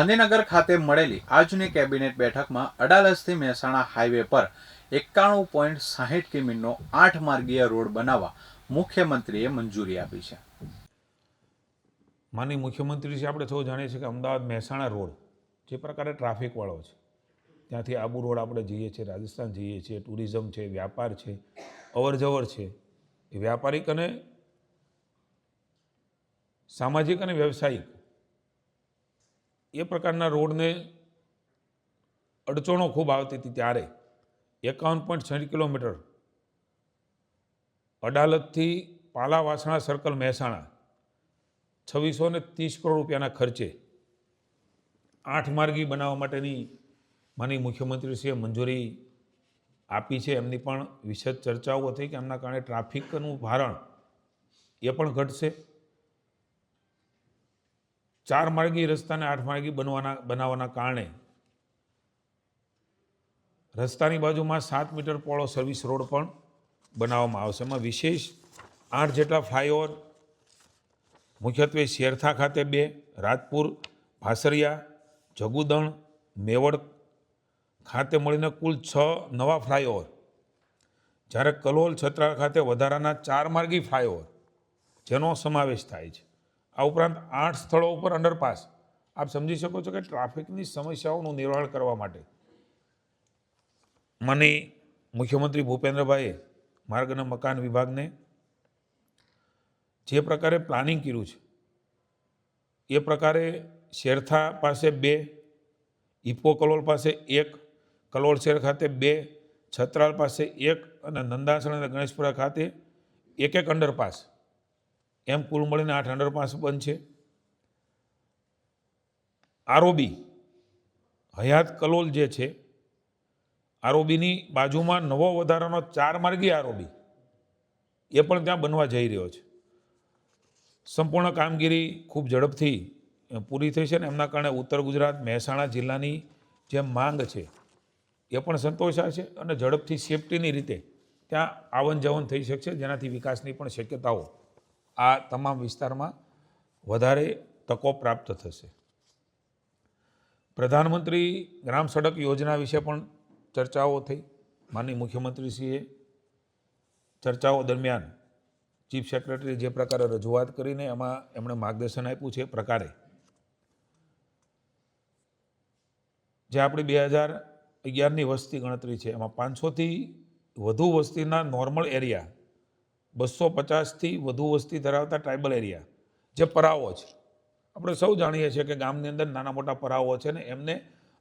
ગાંધીનગર ખાતે મળેલી આજની કેબિનેટ બેઠકમાં અડાલજથી મહેસાણા હાઈવે પર એકાણું પોઈન્ટ સાહીઠ કિમીનો આઠ માર્ગીય રોડ બનાવવા મુખ્યમંત્રીએ મંજૂરી આપી છે. માની મુખ્યમંત્રી છે આપણે સૌ જાણીએ છીએ કે અમદાવાદ મહેસાણા રોડ જે પ્રકારે ટ્રાફિકવાળો છે. ત્યાંથી આબુ રોડ આપણે જઈએ છીએ, રાજસ્થાન જઈએ છીએ, ટુરિઝમ છે, વ્યાપાર છે, અવરજવર છે. એ વ્યાપારિક અને સામાજિક અને વ્યવસાયિક એ પ્રકારના રોડને અડચણો ખૂબ આવતી હતી ત્યારે એકાવન પોઈન્ટ છ કિલોમીટર અડાલજથી પાલા વાસણા સર્કલ મહેસાણા છવ્વીસો ને ત્રીસ કરોડ રૂપિયાના ખર્ચે આઠ માર્ગી બનાવવા માટેની માની મુખ્યમંત્રીશ્રીએ મંજૂરી આપી છે. એમની પણ વિશેષ ચર્ચાઓ થઈ કે એમના કારણે ટ્રાફિકનું ભારણ એ પણ ઘટશે. ચાર માર્ગી રસ્તાને આઠ માર્ગી બનવાના, બનાવવાના કારણે રસ્તાની બાજુમાં સાત મીટર પોળો સર્વિસ રોડ પણ બનાવવામાં આવશે. એમાં વિશેષ આઠ જેટલા ફ્લાયઓવર મુખ્યત્વે શેરથા ખાતે બે, રાજપુર, ભાસરિયા, જગુદણ, મેવડ ખાતે મળીને કુલ છ નવા ફ્લાયઓવર જ્યારે કલોલ છત્રાલ ખાતે વધારાના ચાર માર્ગી ફ્લાયઓવર જેનો સમાવેશ થાય છે. આ ઉપરાંત આઠ સ્થળો ઉપર અંડરપાસ આપ સમજી શકો છો કે ટ્રાફિકની સમસ્યાઓનું નિવારણ કરવા માટે મને મુખ્યમંત્રી ભૂપેન્દ્રભાઈએ માર્ગ અને મકાન વિભાગને જે પ્રકારે પ્લાનિંગ કર્યું છે, એ પ્રકારે શેરથા પાસે બે ઇપો કલોલ પાસે એક, કલોલ શહેર ખાતે બે, છત્રાલ પાસે એક અને નંદાસણ અને ગણેશપુરા ખાતે એક એક અંડરપાસ એમ કુલ મળીને આઠ અંડરપાસ છે. આરોબી હયાત કલોલ જે છે આરોબીની બાજુમાં નવો વધારાનો ચાર માર્ગી આરોબી એ પણ ત્યાં બનવા જઈ રહ્યો છે. સંપૂર્ણ કામગીરી ખૂબ ઝડપથી પૂરી થઈ છે ને એમના કારણે ઉત્તર ગુજરાત, મહેસાણા જિલ્લાની જે માંગ છે, એ પણ સંતોષાય છે અને ઝડપથી સેફટીની રીતે ત્યાં આવન જાવન થઈ શકશે, જેનાથી વિકાસની પણ શક્યતાઓ આ તમામ વિસ્તારમાં વધારે તકો પ્રાપ્ત થશે. પ્રધાનમંત્રી ગ્રામ સડક યોજના વિશે પણ ચર્ચાઓ થઈ. માનનીય મુખ્યમંત્રીશ્રીએ ચર્ચાઓ દરમિયાન ચીફ સેક્રેટરી જે પ્રકારે રજૂઆત કરીને એમાં એમણે માર્ગદર્શન આપ્યું છે પ્રકારે. જે આપણી બે હજાર અગિયારની વસ્તી ગણતરી છે, એમાં પાંચસોથી વધુ વસ્તીના નોર્મલ એરિયા બસો પચાસથી વધુ વસ્તી ધરાવતા ટ્રાઇબલ એરિયા જે પરાવો છે. આપણે સૌ જાણીએ છીએ કે ગામની અંદર નાના મોટા પરાવો છે ને એમને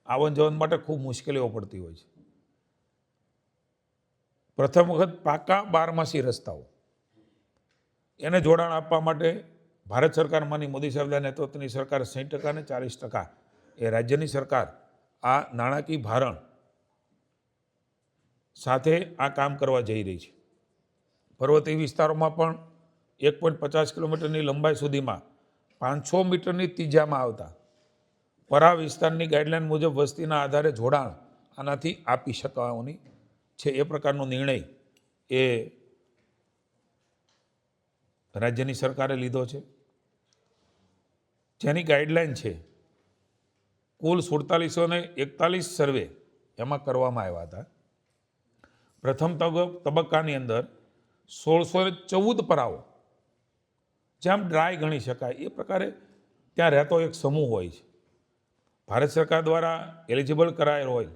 આવન જવન માટે ખૂબ મુશ્કેલીઓ પડતી હોય છે. પ્રથમ વખત પાકા બારમાસી રસ્તાઓ. એને જોડાણ આપવા માટે ભારત સરકારમાંની મોદી સાહેબના નેતૃત્વની સરકાર સાઠ ટકા અને ચાલીસ ટકા. એ રાજ્યની સરકાર આ નાણાકીય ભારણ સાથે આ કામ કરવા જઈ રહી છે. પર્વતીય વિસ્તારોમાં પણ એક પોઈન્ટ પચાસ કિલોમીટરની લંબાઈ સુધીમાં પાંચસો મીટરની ત્રીજામાં આવતા પરા વિસ્તારની ગાઈડલાઇન મુજબ વસ્તીના આધારે જોડાણ આનાથી આપી શકવાની છે. એ પ્રકારનો નિર્ણય એ રાજ્યની સરકારે લીધો છે. જેની ગાઈડલાઇન છે કુલ સુડતાલીસો ને એકતાલીસ સર્વે એમાં કરવામાં આવ્યા હતા. પ્રથમ તબ- તબક્કાની અંદર સોળસો ને ચૌદ પરાઓ જેમ ડ્રાય ગણી શકાય, એ પ્રકારે ત્યાં રહેતો એક સમૂહ હોય છે. ભારત સરકાર દ્વારા એલિજિબલ કરાયેલ હોય.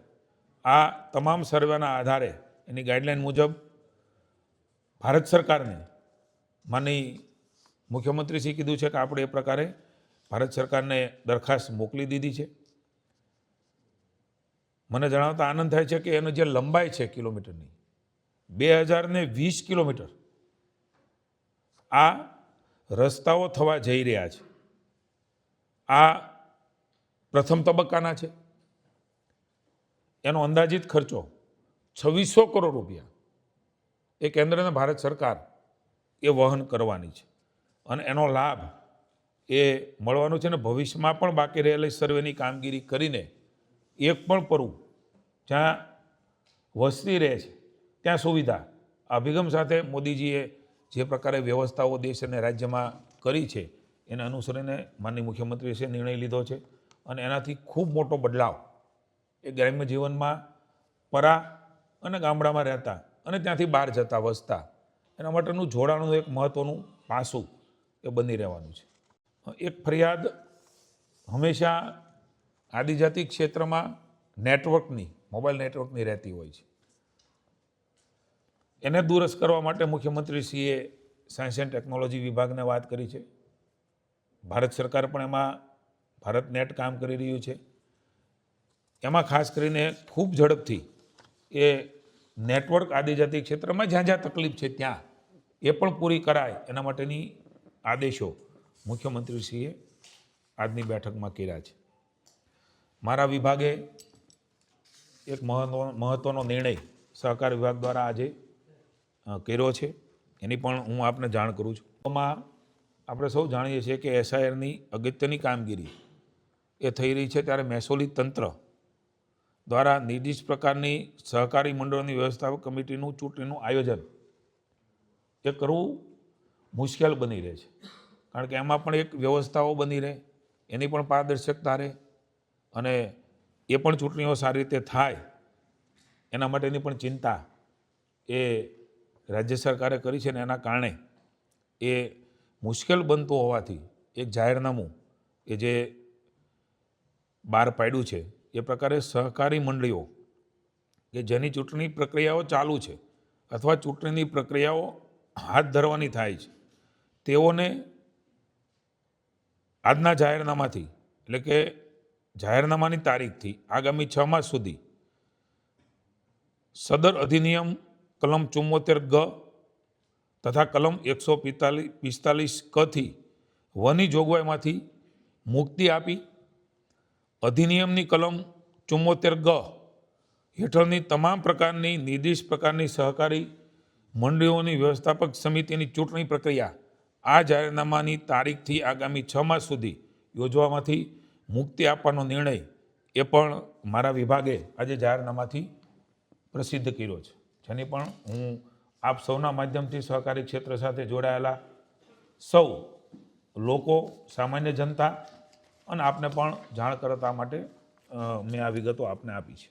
આ તમામ સર્વેના આધારે એની ગાઈડલાઈન મુજબ ભારત સરકારને માની મુખ્યમંત્રીશ્રી કીધું છે કે આપણે એ પ્રકારે ભારત સરકારને દરખાસ્ત મોકલી દીધી છે. મને જણાવતા આનંદ થાય છે કે એનો જે લંબાઈ છે કિલોમીટરની બે હજાર ને વીસ કિલોમીટર. આ રસ્તાઓ થવા જઈ રહ્યા છે. આ પ્રથમ તબક્કાના છે. એનો અંદાજિત ખર્ચો છવ્વીસો કરોડ રૂપિયા. એ કેન્દ્ર અને ભારત સરકાર એ વહન કરવાની છે. અને એનો લાભ એ મળવાનો છે ને ભવિષ્યમાં પણ બાકી રહેલી સર્વેની કામગીરી કરીને એક પણ પરું જ્યાં વસ્તી રહે છે ત્યાં સુવિધા. અભિગમ સાથે મોદીજીએ જે પ્રકારે વ્યવસ્થાઓ દેશ અને રાજ્યમાં કરી છે, એને અનુસરીને માનનીય મુખ્યમંત્રીશ્રીએ નિર્ણય લીધો છે. અને એનાથી ખૂબ મોટો બદલાવ એ ગ્રામ્ય જીવનમાં પરા અને ગામડામાં રહેતા અને ત્યાંથી બહાર જતા વસતા, એના માટેનું જોડાણનું એક મહત્ત્વનું પાસું એ બની રહેવાનું છે. એક ફરિયાદ હંમેશા આદિજાતિ ક્ષેત્રમાં નેટવર્કની, મોબાઈલ નેટવર્કની રહેતી હોય છે. એને દુરસ્ત કરવા માટે મુખ્યમંત્રીશ્રીએ સાયન્સ એન્ડ ટેકનોલોજી વિભાગને વાત કરી છે. ભારત સરકાર પણ એમાં ભારત નેટ કામ કરી રહ્યું છે. એમાં ખાસ કરીને ખૂબ ઝડપથી એ નેટવર્ક આદિજાતિ ક્ષેત્રમાં જ્યાં જ્યાં તકલીફ છે ત્યાં એ પણ પૂરી કરાય એના માટેની આદેશો મુખ્યમંત્રીશ્રીએ આજની બેઠકમાં કર્યા છે. મારા વિભાગે એક મહત્વ મહત્ત્વનો નિર્ણય સહકાર વિભાગ દ્વારા આજે કર્યો છે. એની પણ હું આપને જાણ કરું છું. આમાં આપણે સૌ જાણીએ છીએ કે એસઆઈઆરની અગત્યની કામગીરી એ થઈ રહી છે ત્યારે મહેસૂલી તંત્ર દ્વારા નિર્દિષ્ટ પ્રકારની સહકારી મંડળોની વ્યવસ્થાપક કમિટીનું ચૂંટણીનું આયોજન એ કરવું મુશ્કેલ બની રહે છે. કારણ કે એમાં પણ એક વ્યવસ્થાઓ બની રહે, એની પણ પારદર્શકતા રહે અને એ પણ ચૂંટણીઓ સારી રીતે થાય, એના માટેની પણ ચિંતા એ રાજ્ય સરકારે કરી છે ને એના કારણે એ મુશ્કેલ બનતું હોવાથી એક જાહેરનામું કે જે બહાર પાડ્યું છે, એ પ્રકારે સહકારી મંડળીઓ કે જેની ચૂંટણી પ્રક્રિયાઓ ચાલુ છે અથવા ચૂંટણીની પ્રક્રિયાઓ હાથ ધરવાની થાય છે, તેઓને આજના જાહેરનામાથી એટલે કે જાહેરનામાની તારીખથી આગામી છ માસ સુધી સદર અધિનિયમ કલમ ચુમ્મોતેર ગ તથા કલમ એકસો પિસ્તાલીસ પિસ્તાલીસ કથી વની જોગવાઈમાંથી મુક્તિ આપી. અધિનિયમની કલમ ચુમ્મોતેર ગ હેઠળની તમામ પ્રકારની નિર્દિષ્ટ પ્રકારની સહકારી મંડળીઓની વ્યવસ્થાપક સમિતિની ચૂંટણી પ્રક્રિયા આ જાહેરનામાની તારીખથી આગામી છ માસ સુધી યોજવામાંથી મુક્તિ આપવાનો નિર્ણય એ પણ મારા વિભાગે આજે જાહેરનામાથી પ્રસિદ્ધ કર્યો છે. જેની પણ હું આપ સૌના માધ્યમથી સહકારી ક્ષેત્ર સાથે જોડાયેલા સૌ લોકો, સામાન્ય જનતા અને આપને પણ જાણ કરતા માટે મેં આ વિગતો આપને આપી છે.